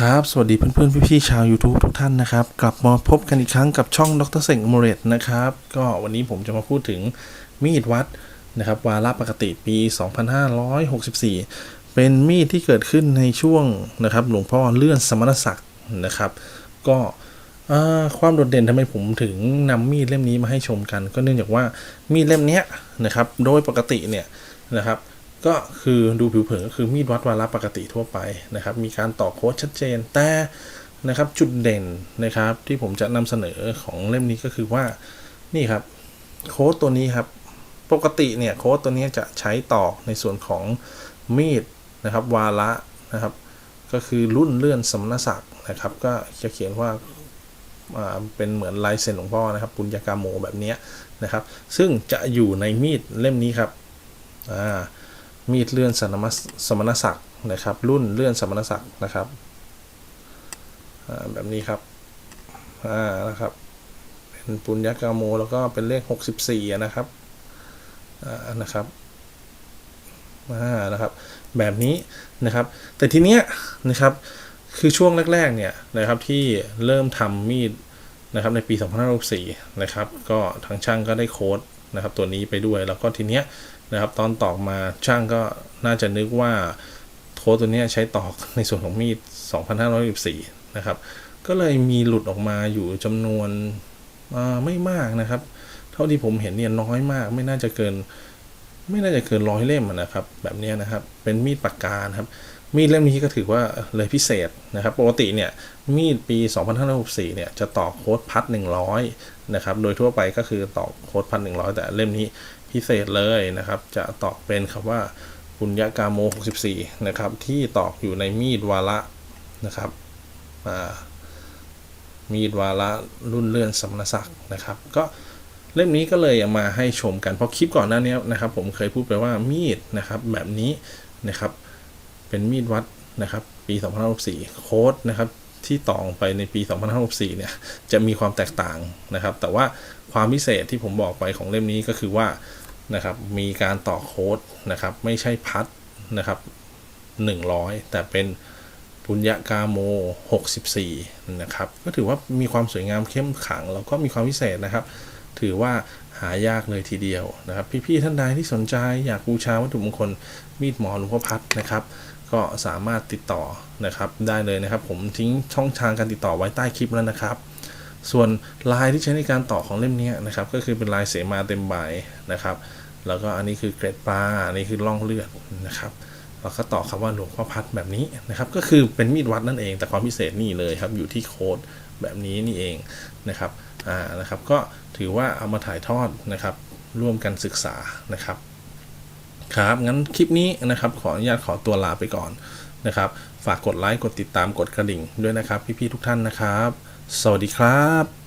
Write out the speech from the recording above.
ครับ สวัสดีเพื่อนๆ พี่ๆ ชาว YouTube ทุกท่านนะครับ กลับมาพบกันอีกครั้งกับช่องดรเสงโมเรตนะครับ ก็วันนี้ผมจะมาพูดถึงมีดวัดนะครับ วาระปกติปี 2564 เป็นมีดที่เกิดขึ้นในช่วงนะครับหลวงพ่อเลื่อนสมณศักดิ์นะครับ ก็ความโดดเด่นทำไมผมถึงนำมีดเล่มนี้มาให้ชมกัน ก็เนื่องจากว่ามีดเล่มนี้นะครับ โดยปกติเนี่ยนะครับ ก็คือดูผิวเผินก็คือมีดวัดวาระปกติทั่วไปนะครับ มีการต่อโค้ดชัดเจน แต่นะครับจุดเด่นนะครับที่ผมจะนำเสนอของเล่มนี้ก็คือว่านี่ครับโค้ดตัวนี้ครับปกติเนี่ยโค้ดตัวนี้จะใช้ต่อในส่วนของมีดนะครับวาระนะครับ ก็คือรุ่นเลื่อนสมณศักดิ์นะครับ ก็จะเขียนว่าเป็นเหมือนลายเซ็นหลวงพ่อนะครับ ปุญญากาโมแบบนี้นะครับ ซึ่งจะอยู่ในมีดเล่มนี้ครับอ่า มีดเลื่อนสมณสมณศักดิ์นะครับ รุ่นเลื่อนสมณศักดิ์นะครับแบบนี้ครับอ่านะครับ เป็นปุญญากาโมแล้วก็เป็นเลข 64นะครับอ่านะครับอ่านะครับ แบบนี้นะครับ แต่ทีเนี้ยนะครับคือช่วงแรกๆเนี่ยนะครับที่เริ่มทำมีดนะครับในปี 2564 นะครับ ก็ทางช่างก็ได้โค้ดนะครับตัวนี้ไปด้วยแล้วก็ทีเนี้ย นะครับ ตอนตอกมาช่างก็น่าจะนึกว่าโค้ดตัวนี้ใช้ตอกในส่วนของมีด 2,514 นะครับ ก็เลยมีหลุดออกมาอยู่จำนวนไม่มากนะครับ เท่าที่ผมเห็นเนี่ยน้อยมาก ไม่น่าจะเกิน ไม่น่าจะเกินร้อยเล่มนะครับ แบบนี้นะครับ เป็นมีดปากกานครับ มีดเล่มนี้ก็ถือว่าเลยพิเศษนะครับ ปกติเนี่ยมีดปี 2564 เนี่ยจะต่อโค้ดพัด 100 นะครับ โดยทั่วไปก็คือต่อโค้ดพัด 100 แต่เล่มนี้พิเศษเลยนะครับ จะตอกเป็นคำว่าปุญญากาโม 64 นะครับ ที่ตอกอยู่ในมีดวาระนะครับมีดวาระรุ่นเลื่อนสมณศักดิ์นะครับ ก็เล่มนี้ก็เลยมาให้ชมกัน เพราะคลิปก่อนหน้านี้นะครับ ผมเคยพูดไปว่ามีดนะครับแบบนี้นะครับ เป็นมีดวัดนะครับ ปี2564โค้ดนะครับที่ต่อไปในปี 2564 เนี่ย จะมีความแตกต่างนะครับ แต่ว่าความพิเศษที่ผมบอกไปของเล่มนี้ก็คือว่านะครับ มีการต่อโค้ดนะครับ ไม่ใช่พัดนะครับ 100 แต่เป็นปุญญากาโม 64 นะครับ ก็ถือว่ามีความสวยงามเข้มขัง แล้วก็มีความพิเศษนะครับ ถือว่าหายากเลยทีเดียวนะครับ พี่ๆท่านใดที่สนใจอยากบูชาวัตถุมงคลมีดหมอหลวงพ่อพัดนะครับ ก็สามารถติดต่อนะครับได้เลยนะครับ ผมทิ้งช่องทางการติดต่อไว้ใต้คลิปแล้วนะครับ ส่วนลายที่ใช้ในการต่อของเล่มนี้นะครับก็คือเป็นลายเสมาเต็มใบนะครับ แล้วก็อันนี้คือเกรดปลาอันนี้คือล่องเลือดนะครับแล้วก็ต่อคำว่าหลวงพ่อพัดแบบนี้นะครับ ก็คือเป็นมีดวัดนั่นเอง แต่ความพิเศษนี่เลยครับอยู่ที่โค้ดแบบนี้นี่เองนะครับอ่านะครับ ก็ถือว่าเอามาถ่ายทอดนะครับ ร่วมกันศึกษานะครับ ครับงั้นคลิปนี้นะครับขออนุญาตขอตัวลาไปก่อนนะครับ ฝากกดไลค์กดติดตามกดกระดิ่งด้วยนะครับ พี่ๆทุกท่านนะครับ สวัสดีครับ